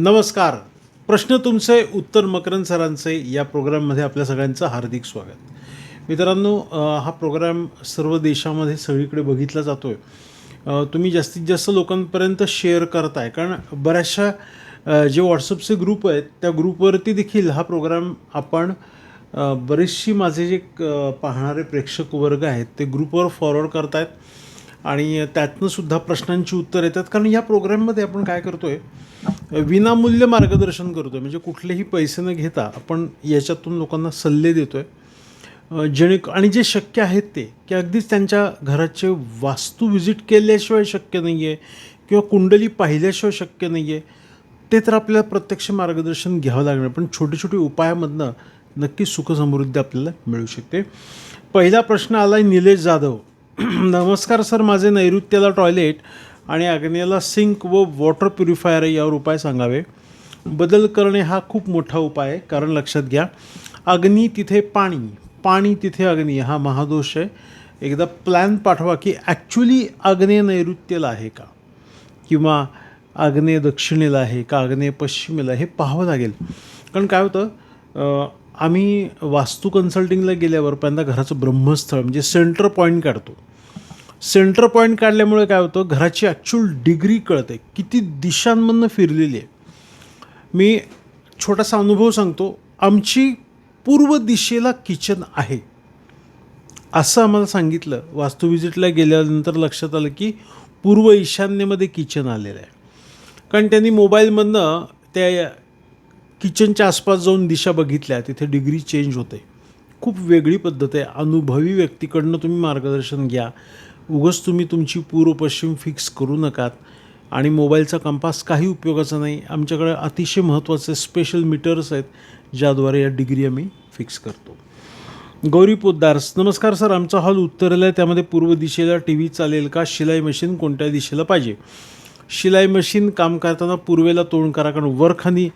नमस्कार. प्रश्न तुमचे उत्तर मकरंद सरांचे. या प्रोग्राममध्ये आपल्या सगळ्यांचं हार्दिक स्वागत. मित्रांनो हा प्रोग्राम सर्व देशामध्ये सगळीकडे बघितला जातो आहे तुम्ही जास्तीत जास्त लोकांपर्यंत शेअर करताय. कारण बऱ्याचशा जे व्हॉट्सअपचे ग्रुप आहेत त्या ग्रुपवरती देखील हा प्रोग्राम आपण बरेचशी माझे जे क- पाहणारे प्रेक्षक वर्ग आहेत ते ग्रुपवर फॉरवर्ड करतायत. आणि त्यातनंसुद्धा प्रश्नांची उत्तर येतात. कारण या प्रोग्राममध्ये आपण काय करतो आहे विनामूल्य मार्गदर्शन करतोय. म्हणजे कुठलेही पैसे न घेता आपण याच्यातून लोकांना सल्ले देतोय. आहे जेणे आणि जे शक्य आहेत ते. की अगदीच त्यांच्या घराचे वास्तू व्हिजिट केल्याशिवाय शक्य नाही आहे किंवा कुंडली पाहिल्याशिवाय शक्य नाही आहे ते तर आपल्याला प्रत्यक्ष मार्गदर्शन घ्यावं लागणार. पण छोटे छोटे उपायामधनं नक्की सुखसमृद्धी आपल्याला मिळू शकते. पहिला प्रश्न आला आहे निलेश जाधव. नमस्कार सर माझे नैऋत्याला टॉयलेट. आणि आग्नेयाला सिंक व वॉटर प्युरिफायर यावर उपाय सांगावे. बदल करणे हा खूप मोठा उपाय आहे कारण लक्षात घ्या अग्नी तिथे पाणी पाणी तिथे अग्नी हा महादोष आहे. एकदा प्लॅन पाठवा की ॲक्च्युली आग्नेय नैऋत्येला आहे का? किंवा आग्नेय दक्षिणेला आहे का? आग्नेय पश्चिमेला हे पाहावं लागेल. कारण काय होतं आम्ही वास्तू कन्सल्टिंगला गेल्यावर पहिल्यांदा घराचं ब्रह्मस्थळ म्हणजे सेंटर पॉईंट काढतो. सेंटर पॉईंट काढल्यामुळे काय होतं घराची ॲक्च्युअल डिग्री कळते. किती दिशांमधनं फिरलेली आहे. मी छोटासा अनुभव सांगतो. आमची पूर्व दिशेला किचन आहे. असं आम्हाला सांगितलं. वास्तू विजिटला गेल्यानंतर लक्षात आलं की पूर्व ईशान्येमध्ये किचन आलेलं आहे. कारण त्यांनी मोबाईलमधनं त्या किचनच्या आसपास जाऊन दिशा बघितल्या. तिथे डिग्री चेंज होते. खूप वेगळी पद्धत आहे. अनुभवी व्यक्तीकडनं तुम्ही मार्गदर्शन घ्या. उगच तुम्ही तुमची पूर्व पश्चिम फिक्स करू नकात. आणि मोबाईलचा कंपास काही उपयोगाचा नाही. आमच्याकडे अतिशय महत्त्वाचे स्पेशल मीटर्स आहेत ज्याद्वारे या डिग्री आम्ही फिक्स करतो. गौरी पोद्दार्स नमस्कार सर. आमचा हॉल उत्तरेला आहे. त्यामध्ये पूर्व दिशेला टी व्ही चालेल का? शिलाई मशीन कोणत्या दिशेला पाहिजे? शिलाई मशीन काम करताना पूर्वेला तोंड करा. कारण वर्क आणि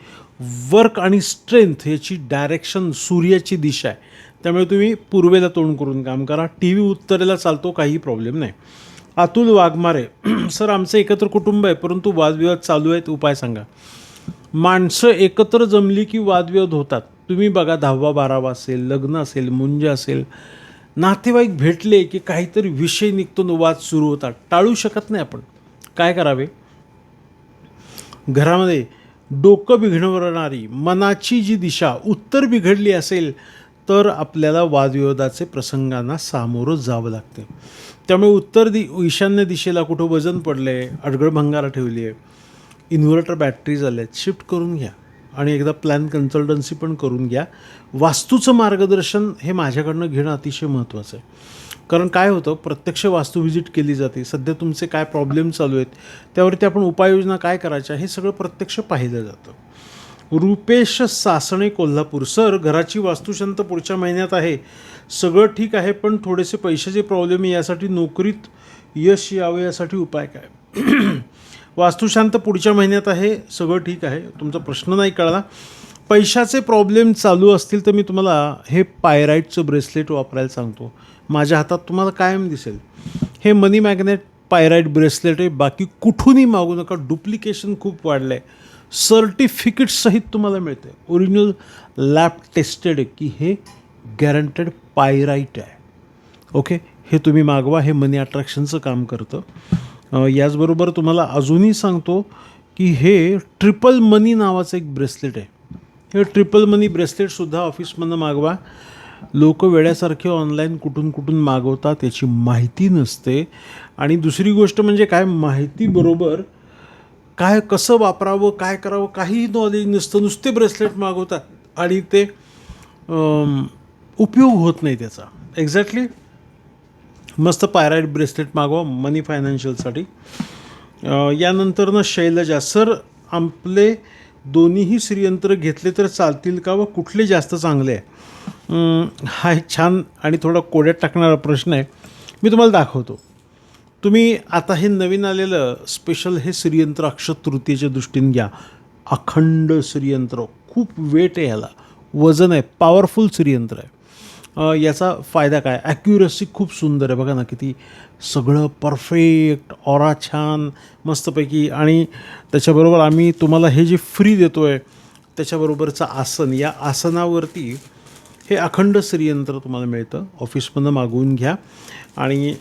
वर्क आणि स्ट्रेंथ याची डायरेक्शन सूर्याची दिशा आहे. त्यामुळे तुम्ही पूर्वेला तोंड करून काम करा. टी व्ही उत्तरेला चालतो काही प्रॉब्लेम नाही. अतुल वाघमारे सर आमचं एकत्र कुटुंब आहे परंतु वादविवाद चालू आहेत उपाय सांगा. माणसं एकत्र जमली की वादविवाद होतात? तुम्ही बघा दहावा बारावा असेल लग्न असेल मुंज असेल. नातेवाईक भेटले की काहीतरी विषय निघतो वाद सुरू होतात. टाळू शकत नाही आपण. काय करावे? घरामध्ये डोकं बिघडवणारी मनाची जी दिशा उत्तर बिघडली असेल तर आपल्याला वादविवादाचे प्रसंगांना सामोरं जावं लागते. त्यामुळे उत्तर दि ईशान्य दिशेला कुठं वजन पडलं आहे अडगळ भंगारा ठेवली आहे इन्व्हर्टर बॅटरी आहेत शिफ्ट करून घ्या आणि एकदा प्लॅन कन्सल्टन्सी पण करून घ्या. वास्तूचं मार्गदर्शन हे माझ्याकडनं घेणं अतिशय महत्त्वाचं आहे. कारण काय होतं प्रत्यक्ष वास्तू व्हिजिट केली जाते. सध्या तुमचे काय प्रॉब्लेम चालू आहेत त्यावरती आपण उपाययोजना काय करायच्या हे सगळं प्रत्यक्ष पाहिलं जातं. रुपेश सासणे कोल्हापूर. सर घराची वास्तुशांत पुढच्या महिन्यात आहे. सगळं ठीक आहे पण थोडेसे पैशाचे प्रॉब्लेम यासाठी नोकरीत यश यावं यासाठी उपाय काय? वास्तुशांत पुढच्या महिन्यात आहे सगळं ठीक आहे. तुमचा प्रश्न नाही कळला. पैशाचे प्रॉब्लेम चालू असतील तर मी तुम्हाला हे पायराईटचं ब्रेसलेट वापरायला सांगतो. माझ्या हातात तुम्हाला कायम दिसेल. हे मनी मॅग्नेट पायराईट ब्रेसलेट आहे. बाकी कुठूनही मागू नका. डुप्लिकेशन खूप वाढलं आहे सर्टिफिकेटसहित तुम्हाला मिळते. ओरिजिनल लॅब टेस्टेड की हे गॅरंटेड पायराईट आहे. ओके हे तुम्ही मागवा हे मनी अट्रॅक्शनचं काम करतं. याचबरोबर तुम्हाला अजूनही सांगतो की हे ट्रिपल मनी नावाचं एक ब्रेसलेट आहे. हे ट्रिपल मनी ब्रेसलेटसुद्धा ऑफिसमधनं मागवा. लोक वेड्यासारखे ऑनलाईन कुठून कुठून मागवतात याची माहिती नसते. आणि दुसरी गोष्ट म्हणजे काय? माहितीबरोबर काय कसं वापरावं काय करावं काहीही नॉलेज नसतं नुसते ब्रेसलेट मागवतात आणि ते उपयोग होत नाही त्याचा. एक्झॅक्टली मस्त पायराईट ब्रेसलेट मागवा मनी फायनान्शियलसाठी यानंतर ना शैलजा सर आपले दोन्हीही श्रीयंत्र घेतले तर चालतील का व कुठले जास्त चांगले आहे? हा एक छान आणि थोडा कोड्यात टाकणारा प्रश्न आहे. मी तुम्हाला दाखवतो. तुम्ही आता हे नवीन आलेलं स्पेशल हे श्रीयंत्र अक्षय तृतीयेच्या दृष्टीने घ्या. अखंड श्रीयंत्र. खूप वेट आहे ह्याला. वजन आहे. पॉवरफुल श्रीयंत्र आहे. याचा फायदा काय? ॲक्युरसी खूप सुंदर आहे. बघा ना किती सगळं परफेक्ट ऑरा छान मस्तपैकी. आणि त्याच्याबरोबर आम्ही तुम्हाला हे जे फ्री देतो आहे त्याच्याबरोबरचं आसन. या आसनावरती हे अखंड श्रीयंत्र तुम्हाला मिळतं. ऑफिसमधनं मागवून घ्या. आणि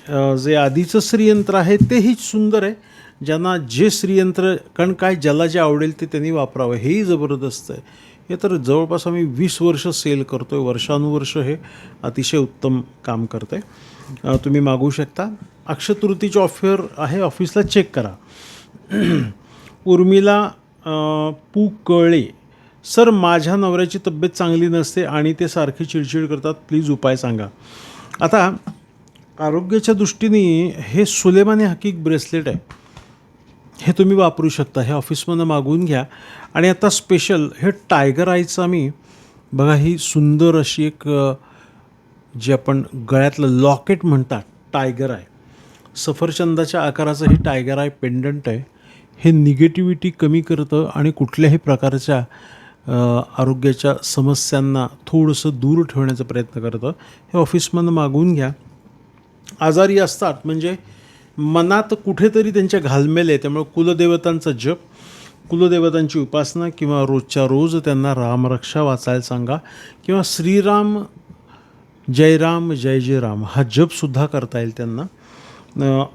जे आधीचं श्रीयंत्र आहे तेही सुंदर आहे. ज्यांना जे श्रीयंत्र कारण काय ज्याला जे आवडेल ते त्यांनी वापरावं हेही जबरदस्त आहे. हे तर जवळपास आम्ही वीस वर्ष सेल करतो आहे वर्षानुवर्ष हे अतिशय उत्तम काम करतं आहे तुम्ही मागवू शकता. अक्षतृतीची ऑफर आहे ऑफिसला चेक करा. उर्मिला पू कळे सर माझ्या नवऱ्याची तब्येत चांगली नसते आणि ते सारखी चिडचिड करतात प्लीज उपाय सांगा. आता आरोग्याच्या दृष्टीने हे सुलेमानी हकीक ब्रेसलेट आहे. हे तुम्ही वापरू शकता. हे ऑफिसमधनं मागवून घ्या. आणि आता स्पेशल हे टायगर आईचं आम्ही बघा ही सुंदर अशी एक जी जे आपण गळ्यातलं लॉकेट म्हणतात टायगर आहे सफरचंदाच्या आकाराचं हे टायगर आहे पेंडंट आहे. हे निगेटिव्हिटी कमी करतं आणि कुठल्याही प्रकारच्या आरोग्याच्या समस्यांना थोडंसं दूर ठेवण्याचा प्रयत्न करतं. हे ऑफिसमधनं मागवून घ्या. आजारी असतात. म्हणजे मनात कुठेतरी त्यांच्या घालमेल आहे. त्यामुळे कुलदेवतांचा जप कुलदेवतांची उपासना किंवा रोजच्या रोज त्यांना रामरक्षा वाचायला सांगा किंवा श्रीराम जय राम जय जय राम हा जपसुद्धा करता येईल त्यांना.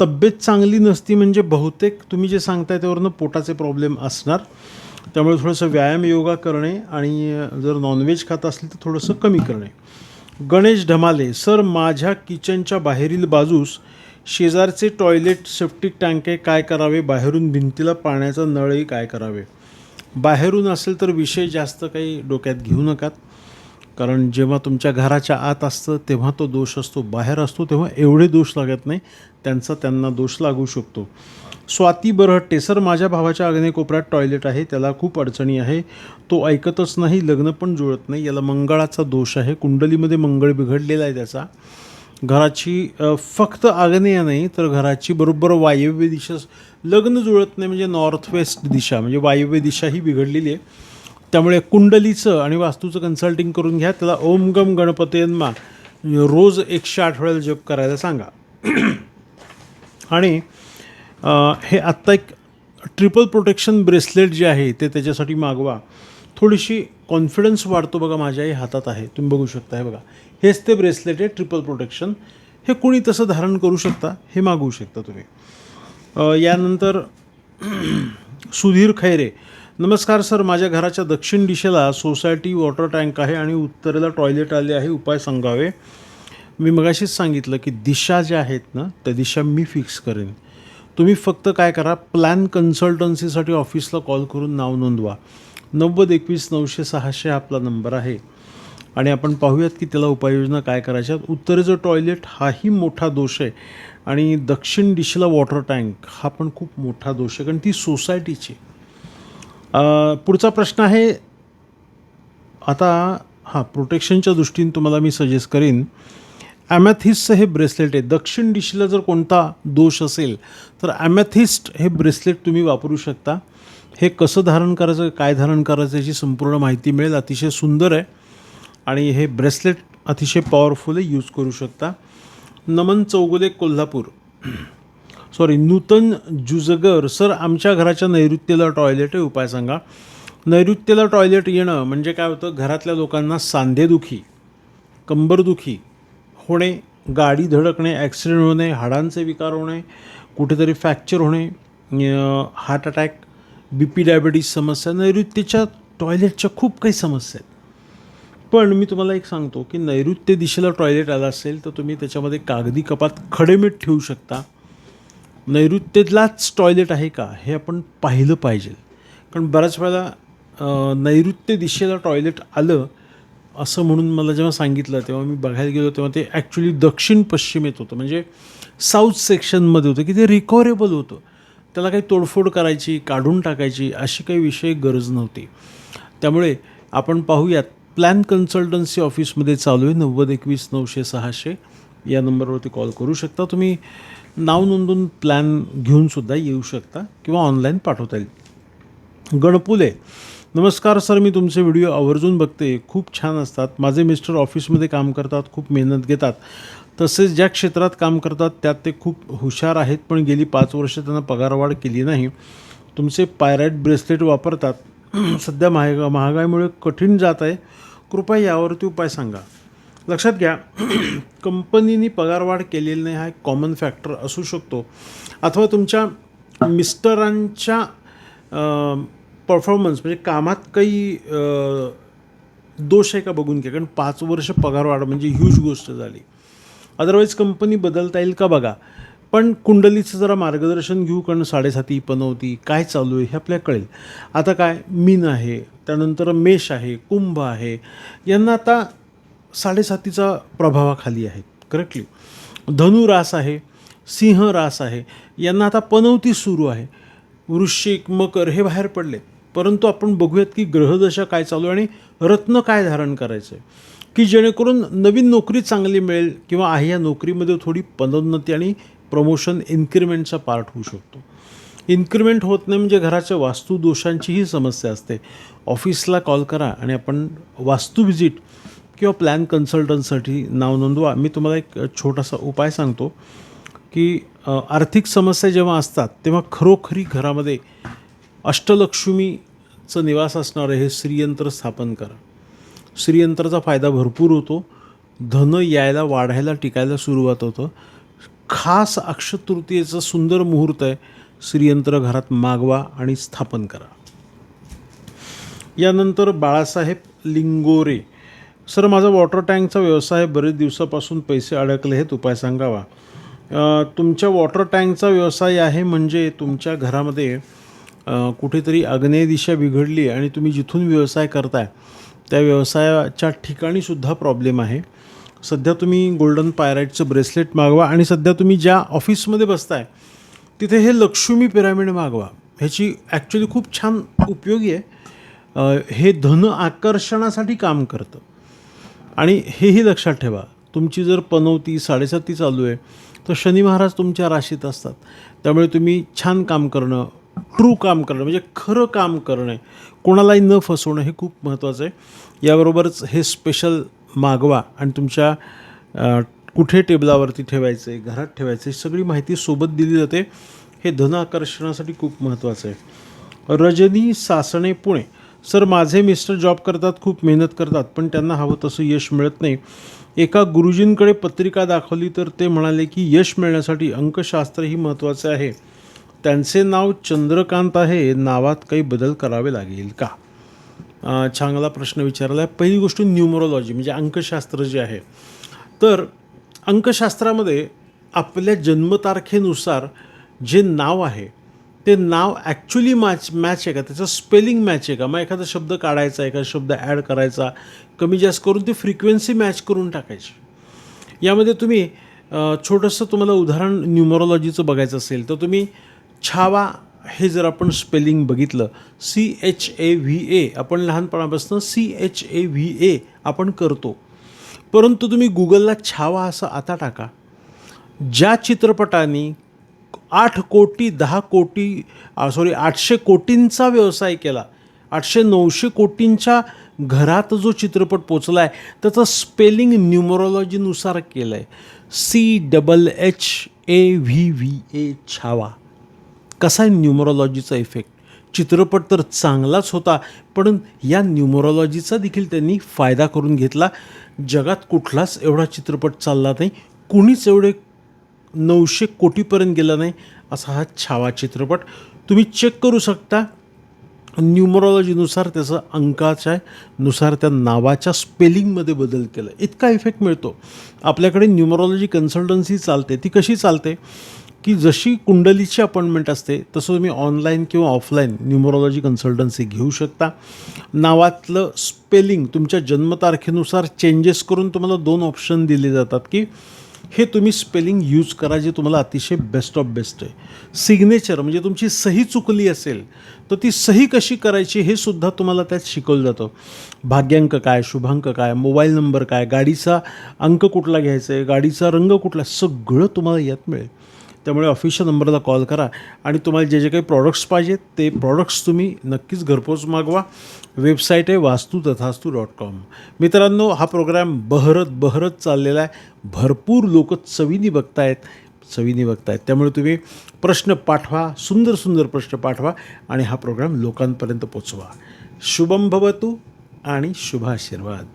तब्येत चांगली नसती म्हणजे बहुतेक तुम्ही जे सांगताय त्यावरनं पोटाचे प्रॉब्लेम असणार. त्यामुळे थोडंसं व्यायाम योगा करणे आणि जर नॉनव्हेज खात असली तर थोडंसं कमी करणे. गणेश ढमाले सर माझ्या किचनच्या बाहेरील बाजूस शेजारचे टॉयलेट सेप्टिक टँके काय करावे? बाहेरून भिंतीला पाण्याचा नळही काय करावे? बाहेरून असेल तर विषय जास्त काही डोक्यात घेऊ नकात. कारण जेव्हा तुमच्या घराच्या आत असतं तेव्हा तो दोष असतो. बाहेर असतो तेव्हा एवढे दोष लागत नाही. त्यांचा त्यांना दोष लागू शकतो. स्वाती बरहट्टे सर माझ्या भावाच्या अग्नेकोपऱ्यात टॉयलेट आहे त्याला खूप अडचणी आहे. तो ऐकतच नाही लग्न पण जुळत नाही. याला मंगळाचा दोष आहे. कुंडलीमध्ये मंगळ बिघडलेला आहे त्याचा. घराची फक्त आग्नेय नाही तर घराची बरोबर वायव्य दिशा लग्न जुळत नाही म्हणजे नॉर्थ वेस्ट दिशा म्हणजे वायव्य दिशा ही बिघडलेली आहे. त्यामुळे कुंडलीचं आणि वास्तूचं कन्सल्टिंग करून घ्या. त्याला ओम गम गणपतींमा रोज एकशे आठ वेळेला जप करायला सांगा. आणि हे आत्ता एक ट्रिपल प्रोटेक्शन ब्रेसलेट जे आहे ते त्याच्यासाठी मागवा. थोडीशी कॉन्फिडन्स वाढतो बघा माझ्याही हातात आहे. तुम्ही बघू शकता हे बघा. हेच ते ब्रेसलेट आहे ट्रिपल प्रोटेक्शन. हे कोणी तसं धारण करू शकता हे मागवू शकता तुम्ही. यानंतर सुधीर खैरे. नमस्कार सर माझ्या घराच्या दक्षिण दिशेला सोसायटी वॉटर टँक आहे आणि उत्तरेला टॉयलेट आले आहे उपाय सांगावे? मी मगाशीच सांगितलं की दिशा ज्या आहेत ना त्या दिशा मी फिक्स करेन. तुम्ही फक्त काय करा प्लॅन कन्सल्टन्सीसाठी ऑफिसला कॉल करून नाव नोंदवा. नव्वद एकवीस नऊशे सहाशे हा आपला नंबर आहे. आणि आपण पाहूयात की त्याला उपाययोजना काय करायच्या. उत्तरेचं टॉयलेट हाही मोठा दोष आहे. आणि दक्षिण दिशेला वॉटर टँक हा पण खूप मोठा दोष आहे. कारण ती सोसायटीची पुढचा प्रश्न आहे. आता हां प्रोटेक्शनच्या दृष्टीने तुम्हाला मी सजेस्ट करीन. ॲमॅथिस्टचं हे ब्रेसलेट आहे. दक्षिण दिशेला जर कोणता दोष असेल तर ॲमॅथिस्ट हे ब्रेसलेट तुम्ही वापरू शकता. हे कसं धारण करायचं काय धारण करायचं याची संपूर्ण माहिती मिळेल. अतिशय सुंदर आहे. आणि हे ब्रेसलेट अतिशय पॉवरफुल आहे यूज करू शकता. नमन चौगुले कोल्हापूर. सॉरी नूतन जुजगर. सर आमच्या घराच्या नैऋत्येला टॉयलेट आहे उपाय सांगा. नैऋत्येला टॉयलेट येणं म्हणजे काय होतं? घरातल्या लोकांना सांधेदुखी कंबरदुखी होणे गाडी धडकणे ॲक्सिडेंट होणे हाडांचे विकार होणे कुठेतरी फ्रॅक्चर होणे heart attack B P diabetes समस्या नैऋत्येच्या टॉयलेटच्या खूप काही समस्या आहेत. पण मी तुम्हाला एक सांगतो की नैऋत्य दिशेला टॉयलेट आला असेल तर तुम्ही त्याच्यामध्ये कागदी कपात खडेमीठ ठेवू शकता. नैऋत्येतलाच टॉयलेट आहे का हे आपण पाहिलं पाहिजे. कारण बऱ्याच वेळेला नैऋत्य दिशेला टॉयलेट आलं असं म्हणून मला जेव्हा सांगितलं तेव्हा मी बघायला गेलो तेव्हा ते ॲक्च्युली दक्षिण पश्चिमेत होतं. म्हणजे साऊथ सेक्शनमध्ये होतं की ते रिकॉरेबल होतं. त्याला काही तोडफोड करायची काढून टाकायची अशी काही विषय गरज नव्हती. त्यामुळे आपण पाहूयात प्लॅन कन्सल्टन्सी ऑफिसमध्ये चालू आहे नव्वद एकवीस नऊशे सहाशे. या नंबरवरती कॉल करू शकता तुम्ही. नाव नोंदवून प्लॅन घेऊनसुद्धा येऊ शकता किंवा ऑनलाईन पाठवता येईल. गणपुले नमस्कार सर मी तुमचे व्हिडिओ आवर्जून बघते. खूप छान असतात. माझे मिस्टर ऑफिसमध्ये काम करतात खूप मेहनत घेतात. तसेच ज्या क्षेत्रात काम करतात त्यात ते खूप हुशार आहेत पण गेली पाच वर्ष त्यांना पगारवाढ केली नाही. तुमचे पायराईट ब्रेसलेट वापरतात. सध्या महागा महागाईमुळे कठीण जात आहे. कृपया यावरती उपाय सांगा. लक्षात घ्या कंपनीने पगारवाढ केलेली नाही हा एक कॉमन फॅक्टर असू शकतो. अथवा तुमच्या मिस्टरांच्या परफॉर्मन्स म्हणजे कामात काही दोष आहे का बघून घ्या. कारण पाच वर्ष पगारवाढ म्हणजे ह्यूज गोष्ट झाली. अदरवाईज कंपनी बदलता येईल का बघा. पण कुंडलीचं जरा मार्गदर्शन घेऊ कारण साडेसाती पनवती काय चालू आहे हे आपल्याला कळेल. आता काय? मीन आहे. त्यानंतर मेष आहे कुंभ आहे. यांना आता साडेसातीचा प्रभावाखाली आहेत करेक्टली धनु रास आहे सिंह रास आहे. यांना आता पनवती सुरू आहे. वृश्चिक मकर हे बाहेर पडलेत. परंतु आपण बघूयात की ग्रहदशा काय चालू आहे आणि रत्न काय धारण करायचं आहे की जेणेकरून नवीन नोकरी चांगली मिळेल किंवा आहे या नोकरीमध्ये थोडी पदोन्नती आणि प्रमोशन इन्क्रिमेंटचा पार्ट होऊ शकतो. इन्क्रिमेंट होत नाही म्हणजे घराच्या वास्तुदोषांचीही समस्या असते. ऑफिसला कॉल करा आणि आपण वास्तू व्हिजिट किंवा प्लॅन कन्सल्टंटसाठी नाव नोंदवा. मी तुम्हाला एक छोटासा उपाय सांगतो की आर्थिक समस्या जेव्हा असतात तेव्हा खरोखरी घरामध्ये अष्टलक्ष्मीचं निवास असणारं हे श्रीयंत्र स्थापन करा. श्रीयंत्राचा फायदा भरपूर होतो. धन यायला वाढायला टिकायला सुरुवात होतं. खास अक्षतृतीयेचं सुंदर मुहूर्त आहे. श्रीयंत्र घरात मागवा आणि स्थापन करा. यानंतर बाळासाहेब लिंगोरे. सर माझा वॉटर टँकचा व्यवसाय बरेच दिवसापासून पैसे अडकले आहेत. उपाय सांगावा? तुमच्या वॉटर टँकचा व्यवसाय आहे म्हणजे तुमच्या घरामध्ये कुठेतरी आग्नेय दिशा बिघडली आणि तुम्ही जिथून व्यवसाय करताय त्या व्यवसायाच्या ठिकाणीसुद्धा प्रॉब्लेम आहे. सध्या तुम्ही गोल्डन पायराईटचं ब्रेसलेट मागवा आणि सध्या तुम्ही ज्या ऑफिसमध्ये बसताय तिथे हे लक्ष्मी पिरामिड मागवा. ह्याची ॲक्च्युली खूप छान उपयोगी आहे. हे धन आकर्षणासाठी काम करतं. आणि हेही लक्षात ठेवा तुमची जर पनवती साडेसाती चालू आहे तर शनी महाराज तुमच्या राशीत असतात. त्यामुळे तुम्ही छान काम करणं ट्रू काम करणं म्हणजे खरं काम करणं कोणालाही न फसवणं हे खूप महत्त्वाचं आहे. याबरोबरच हे स्पेशल मागवा आणि तुमच्या कुठे टेबलावरती ठेवायचं आहे घरात ठेवायचं आहे सगळी माहिती सोबत दिली जाते. हे धन आकर्षणासाठी खूप महत्त्वाचं आहे. रजनी सासणे पुणे. सर माझे मिस्टर जॉब करतात खूप मेहनत करतात पण त्यांना हवं तसं यश मिळत नाही. एका गुरुजींकडे पत्रिका दाखवली तर ते म्हणाले की यश मिळण्यासाठी अंकशास्त्र ही महत्त्वाचे आहे. त्यांचे नाव चंद्रकांत आहे नावात काही बदल करावे लागेल का? चांगला प्रश्न विचारला आहे पहिली गोष्ट न्यूमरोलॉजी म्हणजे अंकशास्त्र जे आहे. तर अंकशास्त्रामध्ये आपल्या जन्मतारखेनुसार जे नाव आहे ते नाव ॲक्च्युली मॅच मॅच आहे का? त्याचं स्पेलिंग मॅच आहे का? मग एखादा शब्द काढायचा एखादा शब्द ॲड करायचा कमी जास्त करून ती फ्रिक्वेन्सी मॅच करून टाकायची. यामध्ये तुम्ही छोटंसं तुम्हाला उदाहरण न्यूमरोलॉजीचं बघायचं असेल तर तुम्ही छावा हे जर आपण स्पेलिंग बघितलं C H A V A आपण लहानपणापासून C H A V A आपण करतो. परंतु तुम्ही गुगलला छावा असं आता टाका. ज्या चित्रपटांनी आठ कोटी दहा कोटी सॉरी आठशे कोटींचा व्यवसाय केला आठशे नऊशे कोटींच्या घरात जो चित्रपट पोचला आहे त्याचं स्पेलिंग न्यूमरोलॉजीनुसार केलं आहे C double H A V V A Chhava. कसा आहे न्युमरॉलॉजीचा इफेक्ट चित्रपट तर चांगलाच होता पण या न्युमरॉलॉजीचा देखील त्यांनी फायदा करून घेतला. जगात कुठलाच एवढा चित्रपट चालला नाही कुणीच एवढे नऊशे कोटीपर्यंत गेला नाही असा हा छावा चित्रपट. तुम्ही चेक करू शकता. न्युमरॉलॉजीनुसार त्याचं अंकाच्या नुसार त्या नावाच्या स्पेलिंगमध्ये बदल केला. इतका इफेक्ट मिळतो. आपल्याकडे न्युमरॉलॉजी कन्सल्टन्सी चालते ती कशी चालते? की जशी कुंडलीची अपॉइंटमेंट असते तसं तुम्ही ऑनलाईन किंवा ऑफलाईन न्यूमरॉलॉजी कन्सल्टन्सी घेऊ शकता. नावातलं स्पेलिंग तुमच्या जन्मतारखेनुसार चेंजेस करून तुम्हाला दोन ऑप्शन दिले जातात की हे तुम्ही स्पेलिंग यूज करा जे तुम्हाला अतिशय बेस्ट ऑफ बेस्ट आहे. सिग्नेचर म्हणजे तुमची सही चुकली असेल तर ती सही कशी करायची हे सुद्धा तुम्हाला त्यात शिकवलं जातं. भाग्यांक काय शुभांक काय मोबाईल नंबर काय गाडीचा अंक कुठला घ्यायचा आहे गाडीचा रंग कुठला सगळं तुम्हाला यात मिळेल. त्यामुळे ऑफिशियल नंबरला कॉल करा. आणि तुम्हाला जे जे काही प्रॉडक्ट्स पाहिजेत ते प्रॉडक्ट्स तुम्ही नक्कीच घरपोच मागवा. वेबसाईट आहे वास्तू तथास्तू डॉट कॉम मित्रांनो हा प्रोग्राम बहरत बहरत चाललेला आहे. भरपूर लोक चवीनी बघतायत चवीनी बघतायत. त्यामुळे तुम्ही प्रश्न पाठवा सुंदर सुंदर प्रश्न पाठवा आणि हा प्रोग्राम लोकांपर्यंत पोचवा. शुभम भवतु आणि शुभाशीर्वाद.